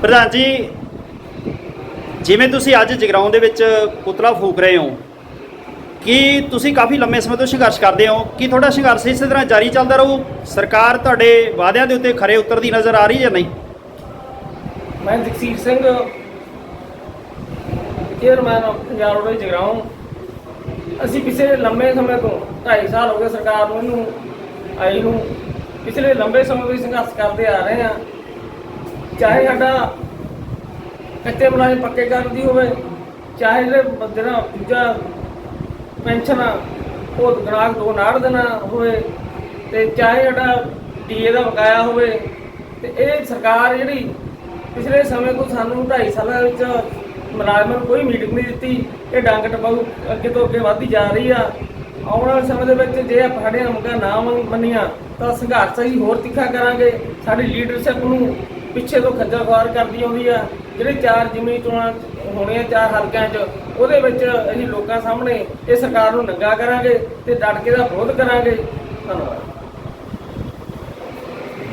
ਪ੍ਰਧਾਨ ਜੀ, ਜਿਵੇਂ ਤੁਸੀਂ ਅੱਜ ਜਗਰਾਉਂ ਦੇ ਵਿੱਚ ਪੁਤਲਾ ਫੂਕ ਰਹੇ ਹੋ, ਕੀ ਤੁਸੀਂ ਕਾਫੀ ਲੰਮੇ ਸਮੇਂ ਤੋਂ ਸੰਘਰਸ਼ ਕਰਦੇ ਹੋ? ਕਿ ਤੁਹਾਡਾ ਸੰਘਰਸ਼ ਇਸੇ ਤਰ੍ਹਾਂ ਜਾਰੀ ਚੱਲਦਾ ਰਹੂ? ਸਰਕਾਰ ਤੁਹਾਡੇ ਵਾਅਦਿਆਂ ਦੇ ਉੱਤੇ ਖਰੇ ਉਤਰਦੀ ਨਜ਼ਰ ਆ ਰਹੀ ਜਾਂ ਨਹੀਂ? ਮੈਂ ਜਗਸੀਰ ਸਿੰਘ ਚੇਅਰਮੈਨ ਪੰਜਾਬ ਰੋਡ ਜਗਰਾਉਂ ਅਸੀਂ ਪਿਛਲੇ ਲੰਬੇ ਸਮੇਂ ਤੋਂ 2.5 ਸਾਲ ਹੋ ਗਏ ਸਰਕਾਰ ਨੂੰ ਇਹਨੂੰ ਆਈ ਨੂੰ। ਪਿਛਲੇ ਲੰਬੇ ਸਮੇਂ ਤੋਂ ਹੀ ਸੰਘਰਸ਼ ਕਰਦੇ ਆ ਰਹੇ ਹਾਂ ਚਾਹੇ ਸਾਡਾ ਕੱਚੇ ਮੁਲਾਜ਼ਮ ਪੱਕੇ ਕਰਨ ਦੀ ਹੋਵੇ ਚਾਹੇ ਜਿਹੜੇ ਬੰਦੇ ਦਾ ਦੂਜਾ ਪੈਨਸ਼ਨ ਆ, ਉਹ ਗ੍ਰਾਹਕ ਦੋ ਨਾੜ ਦੇਣਾ ਹੋਵੇ ਤੇ ਚਾਹੇ ਸਾਡਾ ਡੀਏ ਦਾ ਬਕਾਇਆ ਹੋਵੇ ਤੇ ਇਹ ਸਰਕਾਰ ਜਿਹੜੀ ਪਿਛਲੇ ਸਮੇਂ ਤੋਂ ਸਾਨੂੰ 2.5 ਸਾਲਾਂ ਵਿੱਚ ਮੁਲਾਜ਼ਮਾਂ ਨੂੰ ਕੋਈ ਮੀਟਿੰਗ ਨਹੀਂ ਦਿੱਤੀ ਇਹ ਡੰਗ ਟਪਾਊ ਅੱਗੇ ਤੋਂ ਅੱਗੇ ਵਧਦੀ ਜਾ ਰਹੀ ਆ। ਆਉਣ ਵਾਲੇ ਸਮੇਂ ਦੇ ਵਿੱਚ ਜੇ ਆਪਾਂ ਸਾਡੀਆਂ ਮੰਗਾਂ ਨਾ ਮੰਨ- ਮੰਨੀਆਂ ਤਾਂ ਸੰਘਰਸ਼ ਅਸੀਂ ਹੋਰ ਤਿੱਖਾ ਕਰਾਂਗੇ। ਸਾਡੀ ਲੀਡਰਸ਼ਿਪ ਨੂੰ ਪਿੱਛੇ ਤੋਂ ਖੱਜਲ ਖੁਆਰ ਕਰਦੀ ਆਉਂਦੀ ਆ। ਜਿਹੜੇ ਚਾਰ ਜਿਮਨੀ ਚੋਣਾਂ ਹੋਣੀਆਂ ਚਾਰ ਹਲਕਿਆਂ 'ਚ ਉਹਦੇ ਵਿੱਚ ਅਸੀਂ ਲੋਕਾਂ ਸਾਹਮਣੇ ਇਹ ਸਰਕਾਰ ਨੂੰ ਨੰਗਾ ਕਰਾਂਗੇ ਤੇ ਡਟ ਕੇ ਦਾ ਵਿਰੋਧ ਕਰਾਂਗੇ। ਧੰਨਵਾਦ।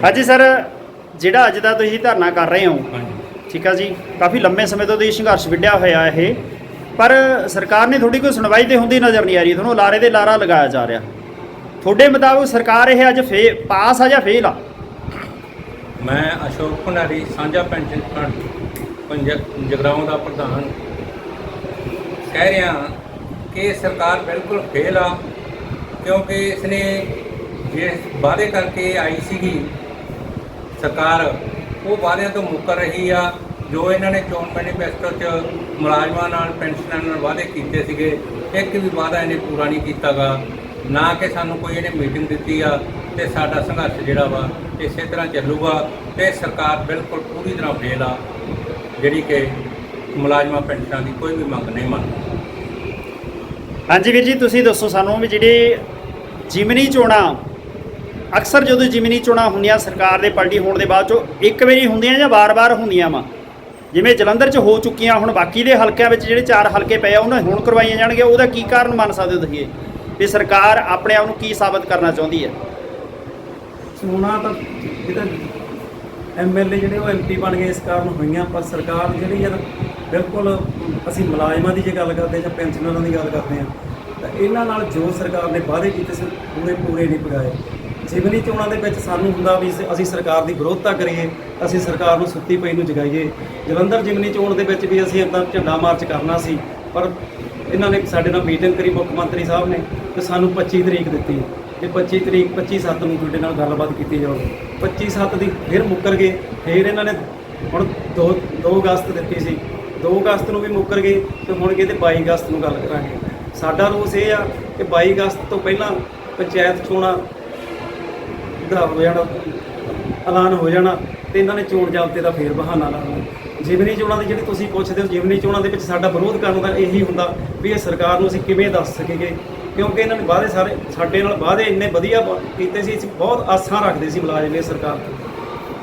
ਹਾਂਜੀ ਸਰ ਜਿਹੜਾ ਅੱਜ ਦਾ ਤੁਸੀਂ ਧਰਨਾ ਕਰ ਰਹੇ ਹੋ ਹਾਂਜੀ। ਠੀਕ ਆ ਜੀ? ਕਾਫੀ ਲੰਮੇ ਸਮੇਂ ਤੋਂ ਇਹ ਸੰਘਰਸ਼ ਵਿੱਢਿਆ ਹੋਇਆ ਇਹ। ਪਰ ਸਰਕਾਰ ਨੇ ਥੋੜੀ ਕੋਈ ਸੁਣਵਾਈ ਤੇ ਹੁੰਦੀ ਨਜ਼ਰ ਨਹੀਂ ਆ ਰਹੀ। ਤੁਹਾਨੂੰ ਲਾਰੇ ਦੇ ਲਾਰਾ ਲਗਾਇਆ ਜਾ ਰਿਹਾ। ਤੁਹਾਡੇ ਮੁਤਾਬਕ ਸਰਕਾਰ ਇਹ ਅੱਜ ਫੇ, ਪਾਸ ਆ ਜਾਂ ਫੇਲ ਆ? ਮੈਂ ਅਸ਼ੋਕ ਭੰਡਾਰੀ, ਸਾਂਝਾ ਪੈਨਸ਼ਨ ਫੰਡ ਜਗਰਾਉਂ ਦਾ ਪ੍ਰਧਾਨ। ਕਹਿ ਰਿਹਾ ਕਿ ਸਰਕਾਰ ਬਿਲਕੁਲ ਫੇਲ ਆ, ਕਿਉਂਕਿ ਇਸਨੇ ਜੇ ਵਾਅਦੇ ਕਰਕੇ ਆਈ ਸੀਗੀ, ਸਰਕਾਰ ਉਹ ਵਾਅਦਿਆਂ ਤੋਂ ਮੁੱਕਰ ਰਹੀ ਆ। ਜੋ ਇਹਨਾਂ ਨੇ ਚੋਣ ਮੈਨੀਫੈਸਟੋ 'ਚ ਮੁਲਾਜ਼ਮਾਂ ਨਾਲ, ਪੈਨਸ਼ਨਾਂ ਨਾਲ ਵਾਅਦੇ ਕੀਤੇ ਸੀਗੇ, ਇੱਕ ਵੀ ਵਾਅਦਾ ਇਹਨੇ ਪੂਰਾ ਨਹੀਂ ਕੀਤਾਗਾ। ਨਾ ਕਿ ਸਾਨੂੰ ਕੋਈ ਇਹਨੇ ਮੀਟਿੰਗ ਦਿੱਤੀ ਆ ਤੇ ਸਾਡਾ ਸੰਘਰਸ਼ ਜਿਹੜਾ ਵਾ ਇਸੇ ਤਰ੍ਹਾਂ ਚੱਲੂਗਾ ਤੇ ਸਰਕਾਰ ਬਿਲਕੁਲ ਪੂਰੀ ਤਰ੍ਹਾਂ ਫੇਲ ਆ, ਜਿਹੜੀ ਕਿ ਮੁਲਾਜ਼ਮਾਂ ਪੈਨਸ਼ਨਾਂ ਦੀ ਕੋਈ ਵੀ ਮੰਗ ਨਹੀਂ ਮੰਨਦੀ। ਹਾਂਜੀ ਵੀਰ ਜੀ, ਤੁਸੀਂ ਦੱਸੋ ਸਾਨੂੰ ਵੀ ਜਿਹੜੇ ਜਿਮਨੀ ਚੋਣਾਂ ਅਕਸਰ ਜਦੋਂ ਜਿਮਨੀ ਚੋਣਾਂ ਹੁੰਦੀਆਂ, ਸਰਕਾਰ ਦੇ ਪਲਟੀ ਹੋਣ ਦੇ ਬਾਅਦ ਚੋਂ ਇੱਕ ਵਾਰੀ ਹੁੰਦੀਆਂ ਜਾਂ ਵਾਰ-ਵਾਰ ਹੁੰਦੀਆਂ ਵਾ। ਜਿਵੇਂ ਜਲੰਧਰ 'ਚ ਹੋ ਚੁੱਕੀਆਂ, ਹੁਣ ਬਾਕੀ ਦੇ ਹਲਕਿਆਂ ਵਿੱਚ ਜਿਹੜੇ ਚਾਰ ਹਲਕੇ ਪਏ ਆ, ਉਹਨਾਂ ਹੁਣ ਕਰਵਾਈਆਂ ਜਾਣਗੀਆਂ, ਉਹਦਾ ਕੀ ਕਾਰਨ ਮੰਨ ਸਕਦੇ ਹੋ ਤੁਸੀਂ? ਵੀ ਸਰਕਾਰ ਆਪਣੇ ਆਪ ਨੂੰ ਕੀ ਸਾਬਤ ਕਰਨਾ ਚਾਹੁੰਦੀ ਹੈ? ਚੋਣਾਂ ਤਾਂ ਜਿਹੜਾ ਐਮਐਲਏ ਜਿਹੜੇ ਉਹ ਐਮਪੀ ਬਣ ਗਏ, ਇਸ ਕਾਰਨ ਹੋਈਆਂ, ਪਰ ਸਰਕਾਰ ਜਿਹੜੀ ਯਾਰ ਬਿਲਕੁਲ ਅਸੀਂ ਮੁਲਾਜ਼ਮਾਂ ਦੀ ਜੇ ਗੱਲ ਕਰਦੇ ਜਾਂ ਪੈਨਸ਼ਨਰਾਂ ਦੀ ਗੱਲ ਕਰਦੇ ਆ, ਤਾਂ ਇਹਨਾਂ ਨਾਲ ਜੋ ਸਰਕਾਰ ਨੇ ਵਾਅਦੇ ਕੀਤੇ ਸੀ ਪੂਰੇ ਪੂਰੇ ਨਹੀਂ ਪੁਗਾਏ ਜਿਮਨੀ ਚੋਣਾਂ ਦੇ ਵਿੱਚ ਸਾਨੂੰ ਹੁੰਦਾ ਵੀ ਅਸੀਂ- ਸਰਕਾਰ ਦੀ ਵਿਰੋਧਤਾ ਕਰੀਏ, ਅਸੀਂ ਸਰਕਾਰ ਨੂੰ ਸੁੱਤੀ ਪਈ ਨੂੰ ਜਗਾਈਏ। ਜਲੰਧਰ ਜਿਮਨੀ ਚੋਣ ਦੇ ਵਿੱਚ ਵੀ ਅਸੀਂ ਇੱਦਾਂ ਝੰਡਾ ਮਾਰਚ ਕਰਨਾ ਸੀ, ਪਰ ਇਹਨਾਂ ਨੇ ਸਾਡੇ ਨਾਲ ਮੀਟਿੰਗ ਕਰੀ ਮੁੱਖ ਮੰਤਰੀ ਸਾਹਿਬ ਨੇ ਤੇ ਸਾਨੂੰ 25 ਤਰੀਕ ਦਿੱਤੀ। ਕਿ 25 ਤਰੀਕ 25 ਸੱਤ ਨੂੰ ਤੁਹਾਡੇ ਨਾਲ ਗੱਲਬਾਤ ਕੀਤੀ ਜਾਊਗੀ। 25 ਸੱਤ ਦੀ ਫਿਰ ਮੁੱਕਰ ਗਏ, ਫਿਰ ਇਹਨਾਂ ਨੇ ਹੁਣ 2 2 ਅਗਸਤ ਦਿੱਤੀ ਸੀ। 2 ਅਗਸਤ ਨੂੰ ਵੀ ਮੁੱਕਰ ਗਏ ਤੇ ਹੁਣ ਕਹਿੰਦੇ 22 ਅਗਸਤ ਨੂੰ ਗੱਲ ਕਰਾਂਗੇ। ਸਾਡਾ ਰੋਸ ਇਹ ਆ ਕਿ 22 ਅਗਸਤ ਤੋਂ ਪਹਿਲਾਂ ਪੰਚਾਇਤ ਚੋਣਾਂ ਦਾ ਹੋ ਜਾਣਾ, ਐਲਾਨ ਹੋ ਜਾਣਾ, ਤੇ ਇਹਨਾਂ ਨੇ ਚੋਣ ਜਾਬਤੇ ਦਾ ਫੇਰ ਬਹਾਨਾ ਲਾਉਣਾ ਜਿਵਨੀ ਚੋਣਾਂ ਦੀ ਜਿਹੜੀ ਤੁਸੀਂ ਪੁੱਛਦੇ ਹੋ ਜਿਵਨੀ ਚੋਣਾਂ ਦੇ ਵਿੱਚ ਸਾਡਾ ਵਿਰੋਧ ਕਰਨ ਦਾ ਇਹੀ ਹੁੰਦਾ ਵੀ ਇਹ ਸਰਕਾਰ ਨੂੰ ਅਸੀਂ ਕਿਵੇਂ ਦੱਸ ਸਕੀਏ, ਕਿਉਂਕਿ ਇਹਨਾਂ ਨੇ ਵਾਅਦੇ ਸਾਰੇ ਸਾਡੇ ਨਾਲ ਵਾਅਦੇ ਇੰਨੇ ਵਧੀਆ ਕੀਤੇ ਸੀ, ਅਸੀਂ ਬਹੁਤ ਆਸਾਂ ਰੱਖਦੇ ਸੀ ਮੁਲਾਜ਼ਮ ਇਹ ਸਰਕਾਰ ਤੋਂ।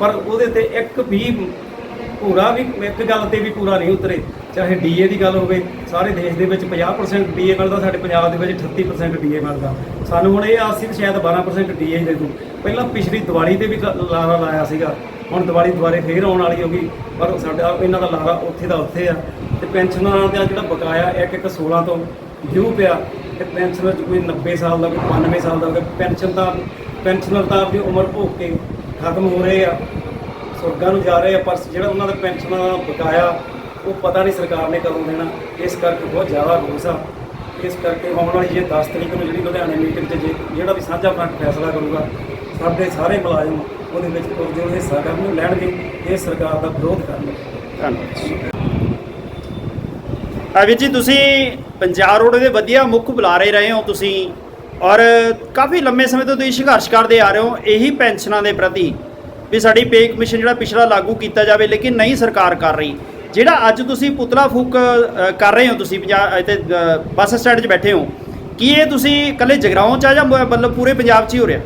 ਪਰ ਉਹਦੇ ਤੇ ਇੱਕ ਵੀ ਪੂਰਾ ਵੀ, ਇੱਕ ਗੱਲ ਤੇ ਵੀ ਪੂਰਾ ਨਹੀਂ ਉਤਰੇ। ਚਾਹੇ ਡੀਏ ਦੀ ਗੱਲ ਹੋਵੇ, ਸਾਰੇ ਦੇਸ਼ ਦੇ ਵਿੱਚ 50% ਡੀਏ ਮਿਲਦਾ ਸਾਡੇ ਪੰਜਾਬ ਦੇ ਵਿੱਚ 38% ਡੀਏ ਮਿਲਦਾ ਸਾਨੂੰ ਹੁਣ ਇਹ ਆਸ ਸੀ ਵੀ ਸ਼ਾਇਦ 12% ਡੀਏ ਦੇ ਦੂ ਪਹਿਲਾਂ ਪਿਛਲੀ ਦੀਵਾਲੀ ਤੇ ਵੀ ਲਾਰਾ ਲਾਇਆ ਸੀਗਾ। ਹੁਣ ਦੀਵਾਲੀ ਦੁਬਾਰੇ ਫੇਰ ਆਉਣ ਵਾਲੀ ਹੋਗੀ, ਪਰ ਸਾਡਾ, ਇਹਨਾਂ ਦਾ ਲਾਰਾ ਉੱਥੇ ਦਾ ਉੱਥੇ ਆ। ਤੇ ਪੈਨਸ਼ਨਰਾਂ ਦਾ ਜਿਹੜਾ ਬਕਾਇਆ ਇੱਕ ਇੱਕ 16 ਤੋਂ ਡਿਊ ਪਿਆ, ਤੇ ਪੈਨਸ਼ਨਰ 'ਚ ਕੋਈ 90 ਸਾਲ ਦਾ, ਕੋਈ 92 ਸਾਲ ਦਾ ਹੋ ਪੈਨਸ਼ਨ ਤਾਂ, ਪੈਨਸ਼ਨਰ ਤਾਂ ਆਪਣੀ ਉਮਰ ਭੋਗ ਕੇ ਖਤਮ ਹੋ ਰਹੇ ਆ। ਸੁਰਗਾਂ ਨੂੰ ਜਾ ਰਹੇ ਆ, ਪਰ ਜਿਹੜਾ ਉਹਨਾਂ ਦਾ ਪੈਨਸ਼ਨਾਂ ਦਾ ਬਕਾਇਆ ਉਹ ਪਤਾ ਨਹੀਂ ਸਰਕਾਰ ਨੇ ਕਦੋਂ ਦੇਣਾ। ਇਸ ਕਰਕੇ ਬਹੁਤ ਜ਼ਿਆਦਾ ਰੋਸ ਇਸ ਕਰਕੇ ਆਉਣ ਵਾਲੀ ਜੇ 10 ਤਰੀਕ ਨੂੰ ਜਿਹੜੀ ਲੁਧਿਆਣੇ ਮੀਟਿੰਗ 'ਚ ਜੇ ਜਿਹੜਾ ਵੀ ਸਾਂਝਾ ਫਰੰਟ ਫੈਸਲਾ ਕਰੂਗਾ, ਸਾਡੇ ਸਾਰੇ ਮੁਲਾਜ਼ਮ ਉਹਦੇ ਵਿੱਚ ਪੁਰਜੋਰ ਹਿੱਸਾ ਕਰਨ ਲੈਣਗੇ। ਇਹ ਸਰਕਾਰ ਦਾ ਵਿਰੋਧ ਕਰਨਗੇ। ਧੰਨਵਾਦ। ਆ ਜੀ, ਤੁਸੀਂ ਪੰਜਾਬ ਰੋਡ ਦੇ ਵਧੀਆ ਮੁੱਖ ਬੁਲਾਰੇ ਰਹੇ ਹੋ ਤੁਸੀਂ ਔਰ ਕਾਫੀ ਲੰਮੇ ਸਮੇਂ ਤੋਂ ਤੁਸੀਂ ਸੰਘਰਸ਼ ਕਰਦੇ ਆ ਰਹੇ ਹੋ, ਇਹੀ ਪੈਨਸ਼ਨਾਂ ਦੇ ਪ੍ਰਤੀ ਵੀ ਸਾਡੀ ਪੇ ਕਮਿਸ਼ਨ ਜਿਹੜਾ ਪਿਛਲਾ ਲਾਗੂ ਕੀਤਾ ਜਾਵੇ, ਲੇਕਿਨ ਨਹੀਂ ਸਰਕਾਰ ਕਰ ਰਹੀ। ਜਿਹੜਾ ਅੱਜ ਤੁਸੀਂ ਪੁਤਲਾ ਫੂਕ ਕਰ ਰਹੇ ਹੋ ਤੁਸੀਂ ਪੰਜਾਬ, ਇੱਥੇ ਬੱਸ ਸਟੈਂਡ 'ਚ ਬੈਠੇ ਹੋ, ਕੀ ਇਹ ਤੁਸੀਂ ਇਕੱਲੇ ਜਗਰਾਉਂ 'ਚ ਆ ਜਾਂ ਮਤਲਬ ਪੂਰੇ ਪੰਜਾਬ 'ਚ ਹੀ ਹੋ ਰਿਹਾ?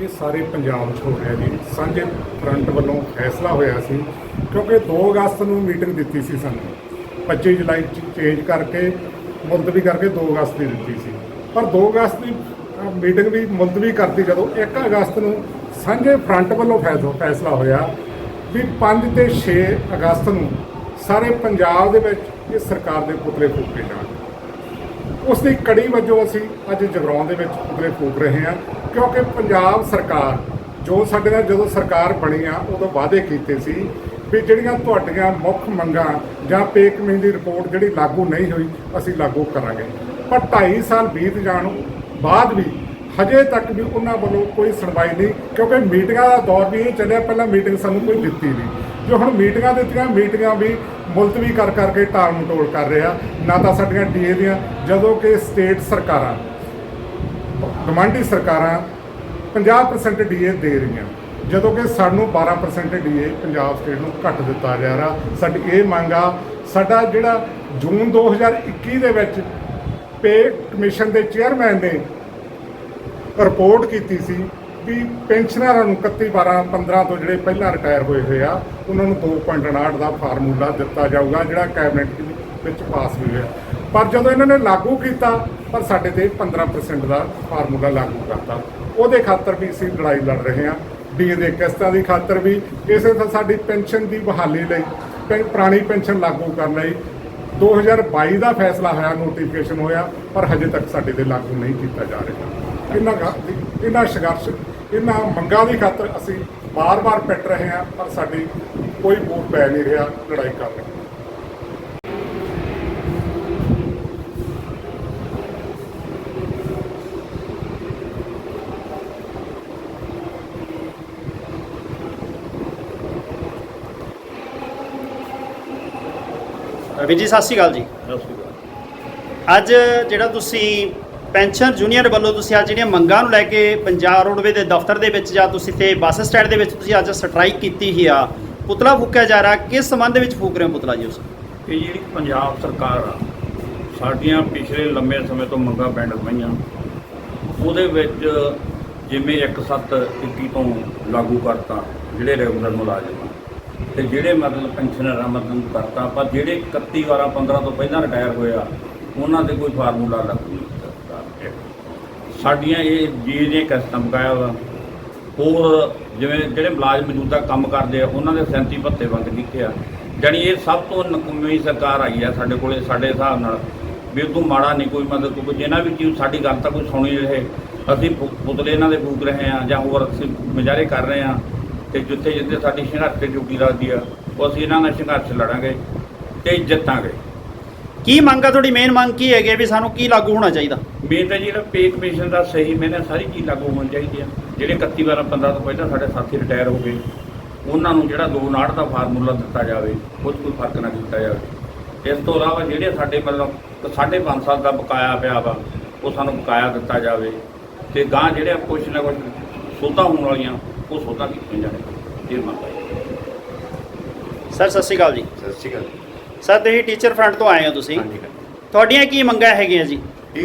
ਇਹ ਸਾਰੇ ਪੰਜਾਬ 'ਚ ਹੋ ਰਿਹਾ ਜੀ। ਸਾਂਝੇ ਫਰੰਟ ਵੱਲੋਂ ਫੈਸਲਾ ਹੋਇਆ ਸੀ, ਕਿਉਂਕਿ 2 ਅਗਸਤ ਨੂੰ ਮੀਟਿੰਗ ਦਿੱਤੀ ਸੀ ਸਾਨੂੰ। 25 ਜੁਲਾਈ 'ਚ ਚੇਂਜ ਕਰਕੇ, ਮੁਲਤਵੀ ਕਰਕੇ 2 ਅਗਸਤ ਦੀ ਦਿੱਤੀ ਸੀ। ਪਰ 2 ਅਗਸਤ ਦੀ ਮੀਟਿੰਗ ਵੀ ਮੁਲਤਵੀ ਕਰਤੀ ਜਦੋਂ 1 ਅਗਸਤ ਨੂੰ ਸਾਂਝੇ ਫਰੰਟ ਵੱਲੋਂ ਫੈਸਲਾ ਫੈਸਲਾ ਹੋਇਆ ਵੀ 5 ਤੇ 6 ਅਗਸਤ ਨੂੰ ਸਾਰੇ ਪੰਜਾਬ ਦੇ ਵਿੱਚ ਇਹ ਸਰਕਾਰ ਦੇ ਪੁਤਲੇ ਫੂਕੇ ਜਾਣ। ਉਸ ਦੀ ਕੜੀ ਵਜੋਂ ਅਸੀਂ ਅੱਜ ਜਗਰਾਉਂ ਦੇ ਵਿੱਚ ਪੁਤਲੇ ਫੂਕ ਰਹੇ ਹਾਂ, ਕਿਉਂਕਿ ਪੰਜਾਬ ਸਰਕਾਰ ਜੋ ਸਾਡੇ ਨਾਲ ਜਦੋਂ ਸਰਕਾਰ ਬਣੀ ਆ, ਉਦੋਂ ਵਾਅਦੇ ਕੀਤੇ ਸੀ ਵੀ ਜਿਹੜੀਆਂ ਤੁਹਾਡੀਆਂ ਮੁੱਖ ਮੰਗਾਂ ਜਾਂ ਪੇ ਕਮੇਟੀ ਦੀ ਰਿਪੋਰਟ ਜਿਹੜੀ ਲਾਗੂ ਨਹੀਂ ਹੋਈ, ਅਸੀਂ ਲਾਗੂ ਕਰਾਂਗੇ। ਪਰ 2.5 ਸਾਲ ਬੀਤ ਜਾਣ ਬਾਅਦ ਵੀ ਹਜੇ ਤੱਕ ਵੀ ਉਹਨਾਂ ਵੱਲੋਂ ਕੋਈ ਸੁਣਵਾਈ ਨਹੀਂ, ਕਿਉਂਕਿ ਮੀਟਿੰਗਾਂ ਦਾ ਦੌਰ ਵੀ ਇਹ ਚੱਲਿਆ, ਪਹਿਲਾਂ ਮੀਟਿੰਗ ਸਾਨੂੰ ਕੋਈ ਦਿੱਤੀ ਨਹੀਂ। ਜੋ ਹੁਣ ਮੀਟਿੰਗਾਂ ਦਿੱਤੀਆਂ, ਮੀਟਿੰਗਾਂ ਵੀ ਮੁਲਤਵੀ ਕਰ, ਕਰਕੇ ਟਾਲ ਮਟੋਲ ਕਰ ਰਿਹਾ। ਨਾ ਤਾਂ ਸਾਡੀਆਂ ਡੀਏ ਦੀਆਂ, ਜਦੋਂ ਕਿ ਸਟੇਟ ਸਰਕਾਰਾਂ ਗਵਾਂਢੀ ਸਰਕਾਰਾਂ 50% ਡੀਏ ਦੇ ਰਹੀਆਂ। ਜਦੋਂ ਕਿ ਸਾਨੂੰ 12% ਡੀਏ ਪੰਜਾਬ ਸਟੇਟ ਨੂੰ ਘੱਟ ਦਿੱਤਾ ਜਾ ਰਿਹਾ। ਸਾਡੀ ਇਹ ਮੰਗ ਆ, ਸਾਡਾ ਜਿਹੜਾ ਜੂਨ 2021 ਦੇ ਵਿੱਚ ਪੇ ਕਮਿਸ਼ਨ ਦੇ ਚੇਅਰਮੈਨ ਨੇ ਰਿਪੋਰਟ ਕੀਤੀ ਸੀ ਵੀ ਪੈਨਸ਼ਨਰਾਂ ਨੂੰ 31 12 15 ਤੋਂ ਜਿਹੜੇ ਪਹਿਲਾਂ ਰਿਟਾਇਰ ਹੋਏ ਹੋਏ ਆ, ਉਹਨਾਂ ਨੂੰ 2.59 ਦਾ ਫਾਰਮੂਲਾ ਦਿੱਤਾ ਜਾਊਗਾ, ਜਿਹੜਾ ਕੈਬਨਿਟ ਵਿੱਚ ਪਾਸ ਵੀ ਹੋਇਆ। ਪਰ ਜਦੋਂ ਇਹਨਾਂ ਨੇ ਲਾਗੂ ਕੀਤਾ, ਪਰ ਸਾਡੇ ਤੇ 15% ਦਾ ਫਾਰਮੂਲਾ ਲਾਗੂ ਕਰਤਾ। ਉਹਦੇ ਖਾਤਰ ਵੀ ਅਸੀਂ ਲੜਾਈ ਲੜ ਰਹੇ ਹਾਂ। ਡੀਏ ਦੇ ਕਿਸ਼ਤਾਂ ਦੀ ਖਾਤਰ ਵੀ। ਇਸੇ ਤਰ੍ਹਾਂ ਸਾਡੀ ਪੈਨਸ਼ਨ ਦੀ ਬਹਾਲੀ ਲਈ, ਪੈ- ਪੁਰਾਣੀ ਪੈਨਸ਼ਨ ਲਾਗੂ ਕਰਨ ਲਈ 2022 ਦਾ ਫੈਸਲਾ ਹੋਇਆ ਨੋਟੀਫਿਕੇਸ਼ਨ ਹੋਇਆ, ਪਰ ਹਜੇ ਤੱਕ ਸਾਡੇ ਤੇ ਲਾਗੂ ਨਹੀਂ ਕੀਤਾ ਜਾ ਰਿਹਾ। ਇਹਨਾਂ ਇਹਨਾਂ ਸੰਘਰਸ਼ ਇਹਨਾਂ ਮੰਗਾਂ ਦੀ ਖਾਤਰ ਅਸੀਂ ਬਾਰ-ਬਾਰ ਪਿੱਟ ਰਹੇ ਹਾਂ ਪਰ ਸਾਡੀ ਕੋਈ ਵੋਟ ਪੈ ਨਹੀਂ ਰਿਹਾ ਲੜਾਈ ਕਰ ਰਹੇ ਵੀਰ ਜੀ ਸਤਿ ਸ਼੍ਰੀ ਅਕਾਲ ਜੀ। ਅੱਜ ਜਿਹੜਾ ਤੁਸੀਂ ਪੈਨਸ਼ਨ ਜੂਨੀਅਰ ਵੱਲੋਂ ਤੁਸੀਂ ਅੱਜ ਜਿਹੜੀਆਂ ਮੰਗਾਂ ਨੂੰ ਲੈ ਕੇ ਪੰਜਾਬ ਰੋਡਵੇ ਦੇ ਦਫ਼ਤਰ ਦੇ ਵਿੱਚ ਜਾਂ ਤੁਸੀਂ ਤੇ ਬੱਸ ਸਟੈਂਡ ਦੇ ਵਿੱਚ ਤੁਸੀਂ ਅੱਜ ਸਟ੍ਰਾਈਕ ਕੀਤੀ ਹੀ ਆ, ਪੁਤਲਾ ਫੂਕਿਆ ਜਾ ਰਿਹਾ, ਕਿਸ ਸੰਬੰਧ ਵਿੱਚ ਫੂਕ ਰਹੇ ਹੋ ਪੁਤਲਾ ਜੀ ਉਸ? ਇਹ ਜਿਹੜੀ ਪੰਜਾਬ ਸਰਕਾਰ ਆ, ਸਾਡੀਆਂ ਪਿਛਲੇ ਲੰਮੇ ਸਮੇਂ ਤੋਂ ਮੰਗਾਂ ਪੈਂਡ ਪਈਆਂ ਉਹਦੇ ਵਿੱਚ ਜਿਵੇਂ 1721 ਤੋਂ ਲਾਗੂ ਕਰਤਾ, ਜਿਹੜੇ ਰੈਗੂਲਰ ਮੁਲਾਜ਼ਮ ਆ। ਤੇ ਜਿਹੜੇ ਮਤਲਬ ਪੈਨਸ਼ਨਰ ਆ ਮਤਲਬ ਕਰਤਾ, ਪਰ ਜਿਹੜੇ 31 ਵਾਰਾਂ 15 ਤੋਂ ਪਹਿਲਾਂ ਰਿਟਾਇਰ ਹੋਏ ਆ, ਉਹਨਾਂ ਦੇ ਕੋਈ ਫਾਰਮੂਲਾ ਲਾਗੂ ਨਹੀਂ। ਸਾਡੀਆਂ ਇਹ ਜੀ ਦੀਆਂ ਕਿਸ਼ਤਾਂ ਬਕਾਇਆ ਵਾ ਹੋਰ ਜਿਵੇਂ ਜਿਹੜੇ ਮੁਲਾਜ਼ਮ ਮੌਜੂਦਾ ਕੰਮ ਕਰਦੇ ਆ, ਉਹਨਾਂ ਦੇ 37 ਭੱਤੇ ਬੰਦ ਕੀਤੇ ਆ। ਜਾਣੀ ਇਹ ਸਭ ਤੋਂ ਨਕਮੀ ਸਰਕਾਰ ਆਈ ਆ ਸਾਡੇ ਕੋਲੇ, ਸਾਡੇ ਹਿਸਾਬ ਨਾਲ। ਵੀ ਉਹ ਤੋਂ ਮਾੜਾ ਨਹੀਂ, ਕੋਈ ਮਤਲਬ ਕੋਈ ਜਿਹਨਾਂ ਵੀ ਚੀਜ਼ ਸਾਡੀ ਗੱਲ ਤਾਂ ਕੋਈ ਸੁਣੀ ਰਹੇ। ਅਸੀਂ ਪੁ- ਪੁਤਲੇ ਇਹਨਾਂ ਦੇ ਫੂਕ ਰਹੇ ਆ, ਜਾਂ ਹੋਰ ਅਸੀਂ ਮੁਜ਼ਾਹਰੇ ਕਰ ਰਹੇ ਆ। ਤੇ ਜਿੱਥੇ ਜਿੱਥੇ ਸਾਡੀ ਸੰਘਰਸ਼ ਤੇ ਡਿਊਟੀ ਲੱਗਦੀ ਆ, ਉਹ ਅਸੀਂ ਇਹਨਾਂ ਨਾਲ ਸੰਘਰਸ਼ ਲੜਾਂਗੇ ਤੇ ਜਿੱਤਾਂਗੇ। ਕੀ ਮੰਗ ਆ ਤੁਹਾਡੀ? ਮੇਨ ਮੰਗ ਕੀ ਹੈਗੀ ਹੈ ਵੀ ਸਾਨੂੰ ਕੀ ਲਾਗੂ ਹੋਣਾ ਚਾਹੀਦਾ? ਮੇਨ ਤਾਂ ਜਿਹੜਾ ਪੇ ਕਮਿਸ਼ਨ ਦਾ ਸਹੀ ਮੈਨੇ ਸਾਰੀ ਚੀਜ਼ ਲਾਗੂ ਹੋਣੀ ਚਾਹੀਦੀ ਆ। ਜਿਹੜੇ 31 ਵਾਰਾਂ 15 ਤੋਂ ਪਹਿਲਾਂ ਸਾਡੇ ਸਾਥੀ ਰਿਟਾਇਰ ਹੋ ਗਏ ਉਹਨਾਂ ਨੂੰ ਜਿਹੜਾ 2.9 ਦਾ ਫਾਰਮੂਲਾ ਦਿੱਤਾ ਜਾਵੇ ਉਹ 'ਚ ਕੋਈ ਫ਼ਰਕ ਨਾ ਕੀਤਾ ਜਾਵੇ। ਇਸ ਤੋਂ ਇਲਾਵਾ ਜਿਹੜੇ ਸਾਡੇ ਮਤਲਬ ਸਾਢੇ ਪੰਜ ਸਾਲ ਦਾ ਬਕਾਇਆ ਪਿਆ ਵਾ ਉਹ ਸਾਨੂੰ ਬਕਾਇਆ ਦਿੱਤਾ ਜਾਵੇ। ਤੇ ਗਾਂ ਜਿਹੜੇ ਕੁਛ ਨਾ ਕੁਛ ਸੋਧਾਂ ਹੋਣ ਵਾਲੀਆਂ ਉਹ ਸੋਧਾਂ ਕੀਤੀਆਂ ਜਾਣ। ਇਹ ਮੰਗ ਹੈ ਸਰ ਸਤਿ ਸ਼੍ਰੀ ਅਕਾਲ ਜੀ। ਸਤਿ ਸ਼੍ਰੀ ਅਕਾਲ। ਸਰ ਤੁਸੀਂ ਟੀਚਰ ਫਰੰਟ ਤੋਂ ਆਏ ਹੋ ਤੁਸੀਂ। ਹਾਂਜੀ ਤੁਹਾਡੀਆਂ ਕੀ ਮੰਗਾਂ ਹੈਗੀਆਂ ਜੀ?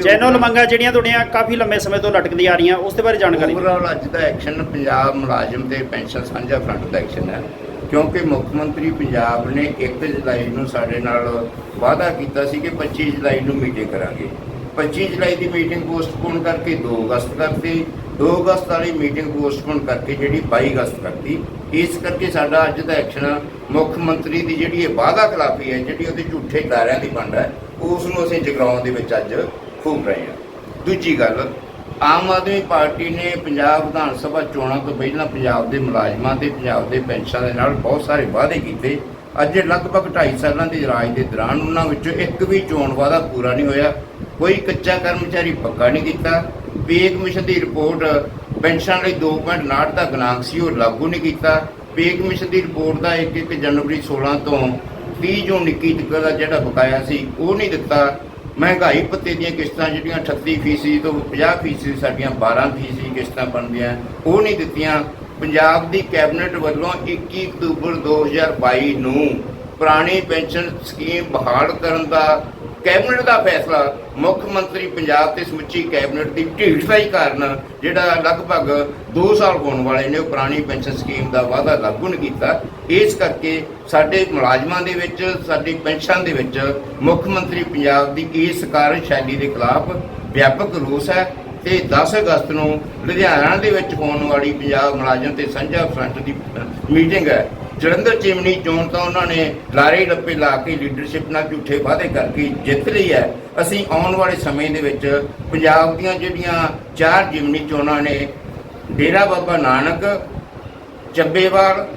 ਜੈਨੂਅਲ ਮੰਗਾਂ- ਜਿਹੜੀਆਂ ਤੁਹਾਡੀਆਂ ਕਾਫੀ ਲੰਮੇ ਸਮੇਂ ਤੋਂ ਲਟਕਦੀ ਆ ਰਹੀਆਂ ਉਸ ਦੇ ਬਾਰੇ ਜਾਣਕਾਰੀ। ਓਵਰਆਲ ਅੱਜ ਦਾ ਐਕਸ਼ਨ ਪੰਜਾਬ ਮੁਲਾਜ਼ਮ ਤੇ ਪੈਨਸ਼ਨ ਸਾਂਝਾ ਫਰੰਟ ਦਾ ਐਕਸ਼ਨ ਹੈ। ਕਿਉਂਕਿ ਮੁੱਖ ਮੰਤਰੀ ਪੰਜਾਬ ਨੇ 1 ਜੁਲਾਈ ਨੂੰ ਸਾਡੇ ਨਾਲ ਵਾਅਦਾ ਕੀਤਾ ਸੀ ਕਿ 25 ਜੁਲਾਈ ਨੂੰ ਮੀਟਿੰਗ ਕਰਾਂਗੇ। 25 ਜੁਲਾਈ ਦੀ ਮੀਟਿੰਗ ਪੋਸਟਪੋਨ ਕਰਕੇ 2 ਅਗਸਤ ਕਰਤੀ 2 ਅਗਸਤ ਵਾਲੀ ਮੀਟਿੰਗ ਪੋਸਟਪੋਨ ਕਰਕੇ ਜਿਹੜੀ 22 ਅਗਸਤ ਕਰਤੀ। ਇਸ ਕਰਕੇ ਸਾਡਾ ਅੱਜ ਦਾ ਐਕਸ਼ਨ ਮੁੱਖ ਮੰਤਰੀ ਦੀ ਜਿਹੜੀ ਇਹ ਵਾਅਦਾ ਖਿਲਾਫੀ ਹੈ, ਜਿਹੜੀ ਉਹਦੇ ਝੂਠੇ ਦਾਰਿਆਂ ਦੀ ਵੰਡ ਹੈ ਉਸ ਨੂੰ ਅਸੀਂ ਜਗਰਾਉਂ ਦੇ ਵਿੱਚ ਅੱਜ ਫੂਕ ਰਹੇ ਹਾਂ। ਦੂਜੀ ਗੱਲ, ਆਮ ਆਦਮੀ ਪਾਰਟੀ ਨੇ ਪੰਜਾਬ ਵਿਧਾਨ ਸਭਾ ਚੋਣਾਂ ਤੋਂ ਪਹਿਲਾਂ ਪੰਜਾਬ ਦੇ ਮੁਲਾਜ਼ਮਾਂ ਤੇ ਪੰਜਾਬ ਦੇ ਪੈਨਸ਼ਨਾਂ ਦੇ ਨਾਲ ਬਹੁਤ ਸਾਰੇ ਵਾਅਦੇ ਕੀਤੇ। ਅੱਜ ਲਗਭਗ 2.5 ਸਾਲਾਂ ਦੇ ਰਾਜ ਦੇ ਦੌਰਾਨ ਉਹਨਾਂ ਵਿੱਚੋਂ ਇੱਕ ਵੀ ਚੋਣ ਵਾਅਦਾ ਪੂਰਾ ਨਹੀਂ ਹੋਇਆ। ਕੋਈ ਕੱਚਾ ਕਰਮਚਾਰੀ ਪੱਕਾ ਨਹੀਂ ਕੀਤਾ। ਪੇ ਕਮਿਸ਼ਨ ਦੀ ਰਿਪੋਰਟ ਪੈਨਸ਼ਨ ਲਈ 2.9 ਦਾ ਗਣਾਂਕ ਸੀ, ਉਹ ਲਾਗੂ ਨਹੀਂ ਕੀਤਾ। ਪੇ ਕਮਿਸ਼ਨ ਦੀ ਰਿਪੋਰਟ ਦਾ 1-1 ਜਨਵਰੀ 16 ਤੋਂ 30 ਜੂਨ 21 ਤੱਕ ਦਾ ਜਿਹੜਾ ਬਕਾਇਆ ਸੀ, ਉਹ ਨਹੀਂ ਦਿੱਤਾ। ਮਹਿੰਗਾਈ ਭੱਤੇ ਦੀਆਂ ਕਿਸ਼ਤਾਂ ਜਿਹੜੀਆਂ 38 ਫੀਸਦੀ ਤੋਂ 50 ਫੀਸਦੀ, ਸਾਡੀਆਂ 12 ਫੀਸਦੀ ਕਿਸ਼ਤਾਂ ਬਣਦੀਆਂ, ਉਹ ਨਹੀਂ ਦਿੱਤੀਆਂ। ਪੰਜਾਬ ਦੀ ਕੈਬਨਿਟ ਵੱਲੋਂ 21 ਅਕਤੂਬਰ 2022 ਨੂੰ ਪੁਰਾਣੀ ਪੈਨਸ਼ਨ ਸਕੀਮ ਬਹਾਲ ਕਰਨ ਦਾ ਕੈਬਨਿਟ ਦਾ ਫੈਸਲਾ ਮੁੱਖ ਮੰਤਰੀ ਪੰਜਾਬ ਤੇ ਸਮੁੱਚੀ ਕੈਬਨਿਟ ਦੀ ਢੀਠਤਾਈ ਕਾਰਨ, ਜਿਹੜਾ ਲਗਭਗ 2 ਸਾਲ ਹੋਣ ਵਾਲੇ ਨੇ, ਉਹ ਪੁਰਾਣੀ ਪੈਨਸ਼ਨ ਸਕੀਮ ਦਾ ਵਾਅਦਾ ਲਾਗੂ ਨਹੀਂ ਕੀਤਾ। ਇਸ ਕਰਕੇ ਸਾਡੇ ਮੁਲਾਜ਼ਮਾਂ ਦੇ ਵਿੱਚ, ਸਾਡੀ ਪੈਨਸ਼ਨ ਦੇ ਵਿੱਚ ਮੁੱਖ ਮੰਤਰੀ ਪੰਜਾਬ ਦੀ ਇਸ ਕਾਰਜਸ਼ੈਲੀ ਦੇ ਖਿਲਾਫ ਵਿਆਪਕ ਰੋਸ ਹੈ ਤੇ 10 ਅਗਸਤ ਨੂੰ ਲੁਧਿਆਣਾ ਦੇ ਵਿੱਚ ਹੋਣ ਵਾਲੀ ਪੰਜਾਬ ਮੁਲਾਜ਼ਮ ਤੇ ਸਾਂਝਾ ਫਰੰਟ ਦੀ ਮੀਟਿੰਗ ਹੈ। ਜਲੰਧਰ ਚਿਮਨੀ ਚੋਣ ਤਾਂ ਉਹਨਾਂ ਨੇ ਲਾਰੇ ਲੱਪੇ ਲਾ ਕੇ ਲੀਡਰਸ਼ਿਪ ਨਾਲ ਝੂਠੇ ਵਾਅਦੇ ਕਰਕੇ ਜਿੱਤ ਲਈ ਹੈ। ਅਸੀਂ ਆਉਣ ਵਾਲੇ ਸਮੇਂ ਦੇ ਵਿੱਚ ਪੰਜਾਬ ਦੀਆਂ ਜਿਹੜੀਆਂ ਚਾਰ ਜਿਮਨੀ ਚੋਣਾਂ ਨੇ, ਡੇਰਾ ਬਾਬਾ ਨਾਨਕ, ਚੱਬੇਵਾਲ,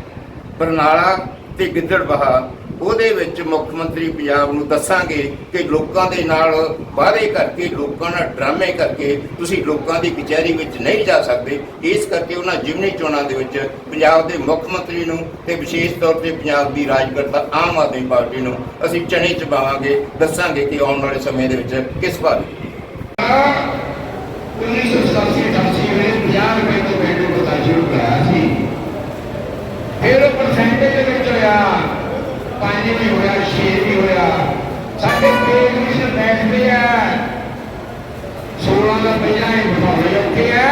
ਬਰਨਾਲਾ ਤੇ ਗਿੱਦੜਬਾਹਾ ਉਹਦੇ ਵਿੱਚ ਮੁੱਖ ਮੰਤਰੀ ਪੰਜਾਬ ਨੂੰ ਦੱਸਾਂਗੇ ਕਿ ਲੋਕਾਂ ਦੇ ਨਾਲ ਵਾਅਦੇ ਕਰਕੇ, ਲੋਕਾਂ ਨਾਲ ਡਰਾਮੇ ਕਰਕੇ ਤੁਸੀਂ ਲੋਕਾਂ ਦੀ ਕਚਹਿਰੀ ਵਿੱਚ ਨਹੀਂ ਜਾ ਸਕਦੇ। ਇਸ ਕਰਕੇ ਉਹਨਾਂ ਜਿਮਨੀ ਚੋਣਾਂ ਦੇ ਵਿੱਚ ਪੰਜਾਬ ਦੇ ਮੁੱਖ ਮੰਤਰੀ ਨੂੰ ਤੇ ਵਿਸ਼ੇਸ਼ ਤੌਰ ਤੇ ਪੰਜਾਬ ਦੀ ਰਾਜਕਰਤਾ ਆਮ ਆਦਮੀ ਪਾਰਟੀ ਨੂੰ ਅਸੀਂ ਚਣੇ ਚਬਾਵਾਂਗੇ, ਦੱਸਾਂਗੇ ਕਿ ਆਉਣ ਵਾਲੇ ਸਮੇਂ ਦੇ ਵਿੱਚ ਕਿਸ ਭਾਵੇਂ 1987 ਵਿੱਚ 50 ਰੁਪਏ ਤੋਂ ਬੈਠੋ ਪਤਾ ਸ਼ੁਰੂ ਕਰਾਇਆ ਸੀ। ਫਿਰ ਪਰਸੈਂਟੇਜ ਵਿੱਚ ਹੋਇਆ। ਬੈਠਦੇ ਆ। 16 ਦਾ ਪਹਿਲਾਂ ਹੀ ਬਿਠਾਉਣੇ ਔਖੇ ਆ।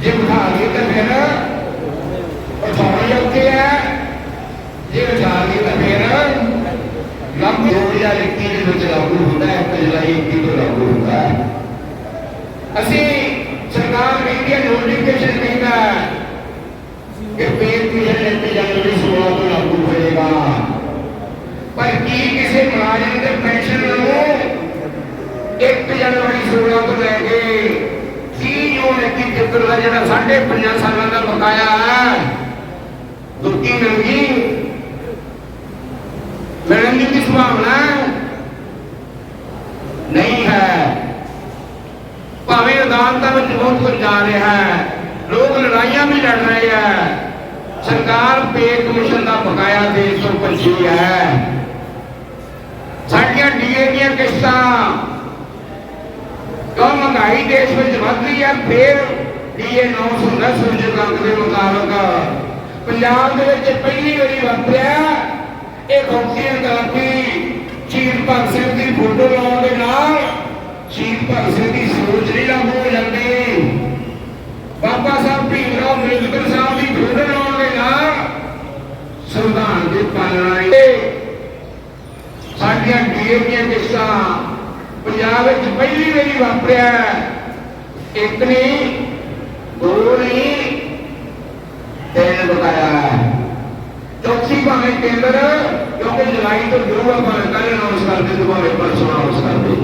ਜੇ ਬਿਠਾ ਲਈਏ ਤਾਂ ਫਿਰ ਬਿਠਾਉਣੇ ਔਖੇ ਆ। ਜੇ ਬਿਠਾ ਲਈਏ ਤਾਂ ਫਿਰ ਲੱਭ 2021 ਦੇ ਵਿੱਚ ਲਾਗੂ ਹੁੰਦਾ ਹੈ 1 ਜੁਲਾਈ 21 ਤੋਂ ਲਾਗੂ ਹੁੰਦਾ ਹੈ। ਅਸੀਂ ਸਰਕਾਰ ਮੀਡੀਆ ਨੋਟੀਫਿਕੇਸ਼ਨ ਕਹਿੰਦਾ ਹੈ ਕਿ ਪੇਡ ਮਿਸ਼ਨ ਇੱਕ ਜਨਵਰੀ 16 ਤੋਂ ਲਾਗੂ ਹੋਏਗਾ। ਪਰ 1 ਜਨਵਰੀ 16 ਤੋਂ ਲੈ ਕੇ 30 ਜੂਨ 21 ਦਾ ਜਿਹੜਾ ਸਾਢੇ ਪੰਜਾਂ ਸਾਲਾਂ ਦਾ ਬਕਾਇਆ ਹੈ ਦੁੱਕੀ ਮਿਲਗੀ ਮਿਲਣ ਦੀ ਕੀ ਸੰਭਾਵਨਾ ਨਹੀਂ ਹੈ। ਭਾਵੇਂ ਅਦਾਲਤਾਂ ਵਿੱਚ ਬਹੁਤ ਕੁਝ ਜਾ ਰਿਹਾ ਹੈ, ਲੋਕ ਲੜਾਈਆਂ ਵੀ ਲੜ ਰਹੇ ਹੈ। ਸਰਕਾਰ ਪੇ ਕਮਿਸ਼ਨ ਦਾ ਬਕਾਇਆ ਦੇਸ਼ ਤੋਂ ਪੰਛੀ ਹੈ। ਸਾਡੀਆਂ ਡੀਏ ਦੀਆਂ ਕਿਸ਼ਤਾਂ ਕਿਉਂ ਮਹਿੰਗਾਈ ਦੇਸ਼ ਵਿੱਚ ਵੱਧ ਰਹੀ ਹੈ, ਫੇਰ ਡੀਏ 910 ਸੂਚਕਾਂਕ ਦੇ ਮੁਤਾਬਕ ਪੰਜਾਬ ਦੇ ਵਿੱਚ ਪਹਿਲੀ ਵਾਰੀ ਵਾਪਰਿਆ ਇਹ ਖੌਫੀ ਇਨਕਲਾਬੀ ਸ਼ਹੀਦ ਭਗਤ ਸਿੰਘ ਦੀ ਫੋਟੋ ਲਾਉਣ ਦੇ ਨਾਲ ਸ਼ਹੀਦ ਭਗਤ ਸਿੰਘ ਦੀ ਸੋਚ ਨਹੀਂ ਲਾਗੂ ਹੋ ਜਾਂਦੀ। ਬਾਬਾ ਸਾਹਿਬ ਭੀਮਰਾਓ ਅੰਬੇਦਕਰ ਸਾਹਿਬ ਦੀ ਫੋਟੋ ਲਾਉਣ ਦੇ ਨਾਲ ਸੰਵਿਧਾਨ ਦੀ ਪਾਲਣਾ ਸਾਡੀਆਂ ਡੀਏ ਦੀਆਂ ਕਿਸ਼ਤਾਂ ਪੰਜਾਬ ਵਿੱਚ ਪਹਿਲੀ ਵਾਰੀ ਵਾਪਰਿਆ ਇੱਕ ਨਹੀਂ ਦੋ ਨਹੀਂ ਤਿੰਨ ਬਕਾਇਆ ਚੌਥੀ ਭਾਵੇਂ ਕੇਂਦਰ, ਕਿਉਂਕਿ ਜੁਲਾਈ ਤੋਂ ਸ਼ੁਰੂ ਆ ਕੱਲ ਅਨਾਉਂਸ ਕਰਦੇ ਤੇ ਪਰਸੋਂ ਅਨਾਉਂਸ ਕਰਦੇ।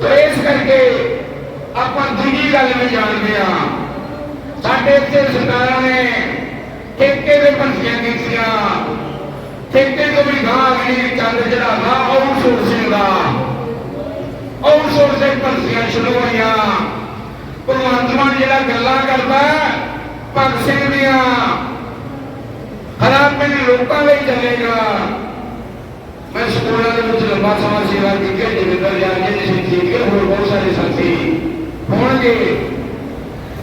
ਤੋ ਇਸ ਕਰਕੇ ਆਪਾਂ ਦੂਜੀ ਗੱਲ ਵੀ ਜਾਣਦੇ ਆ ਸਾਡੇ ਇੱਥੇ ਸਰਕਾਰਾਂ ਨੇ ਠੇਕੇ ਦੇ ਭਰਤੀਆਂ ਕੀਤੀਆਂ। ਠੇਕੇ ਤੋਂ ਵੀ ਗਾਂ ਅਗਲੀ ਚੱਲ ਜਿਹੜਾ ਨਾ ਆਊਟਸੋਰਸ ਦੇ ਭਰਤੀਆਂ ਸ਼ੁਰੂ ਹੋਈਆਂ। ਭਗਵੰਤ ਮਾਨ ਜਿਹੜਾ ਗੱਲਾਂ ਕਰਦਾ, ਭਗਤ ਸਿੰਘ ਦੀਆਂ ਖਰਾਬ ਮੇਰੇ ਲੋਕਾਂ ਲਈ ਚੱਲੇਗਾ। ਮੈਂ ਸਕੂਲਾਂ ਦੇ ਵਿੱਚ ਲੰਬਾ ਸਮਾਂ ਸੇਵਾ ਕੀਤੀ ਹੈ ਜਿੰਦਰ ਜਾਨ ਜੀ ਦੀ ਸਿੱਖੀ ਕੇ ਹੋਰ ਬਹੁਤ ਸਾਰੇ ਸਾਥੀ ਹੋਣਗੇ।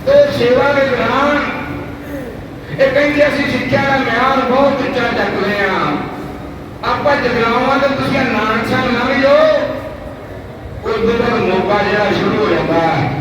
ਤੇ ਸੇਵਾ ਦੇ ਦੌਰਾਨ ਇਹ ਕਹਿੰਦੇ ਅਸੀਂ ਸਿੱਖਿਆ ਦਾ ਮਿਆਰ ਬਹੁਤ ਉੱਚਾ ਚੱਕ ਲਿਆ। ਆਪਾਂ ਜਗਰਾਵਾਂ ਦੇ ਤੁਸੀਂ ਨਾਨਕ ਸਾਹਿਬ ਲੰਘ ਜਾਓ। ਉਹ ਜਿਹੜਾ ਮੌਕਾ ਜਿਹੜਾ ਸ਼ੁਰੂ ਹੋ ਜਾਂਦਾ ਹੈ।